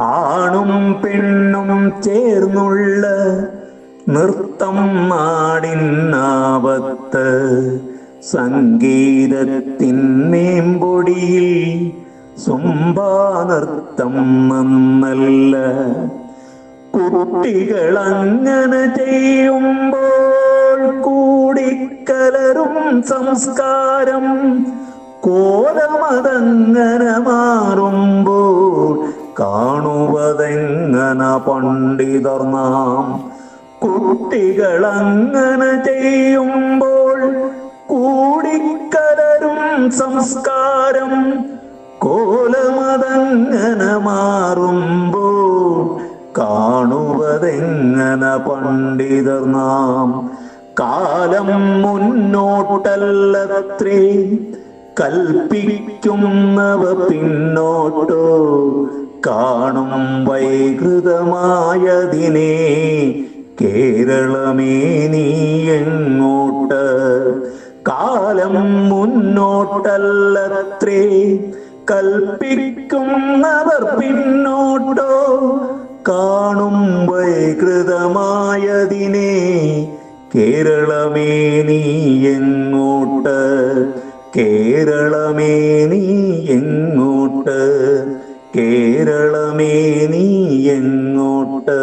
ആണും പെണ്ണും ചേർന്നുള്ള നൃത്തം നാടിനാവത്ത് സംഗീതത്തിൻ മേമ്പൊടിയിൽ സുംബാനൃത്തം നന്നല്ല. കുട്ടികൾ അങ്ങനെ ചെയ്യുമ്പോൾ കൂടിക്കലരും സംസ്കാരം കോലമതങ്ങനെ മാറുമ്പോൾ കാണുവതെങ്ങന പണ്ഡിതർ നാം കുട്ടികൾ അങ്ങനെ ചെയ്യുമ്പോൾ കൂടിക്കലരും സംസ്കാരം കോലമതങ്ങനെ മാറുമ്പോൾ കാണുവതെങ്ങന പണ്ഡിതർ നാം കാലം മുന്നോട്ടല്ലത്രേ കൽപ്പിക്കുന്നവ പിന്നോട്ടോ കാണും വൈകൃതമായതിനെ കേരളമേ നീ എങ്ങോട്ട് കാലം മുന്നോട്ടല്ലത്രേ കൽപ്പിക്കുന്നവർ പിന്നോട്ടോ കാണും വൈകൃതമായതിനെ കേരളമേ നീ എങ്ങോട്ട് കേരളമേ നീ എങ്ങോട്ട് കേരളമേ നീ എങ്ങോട്ട്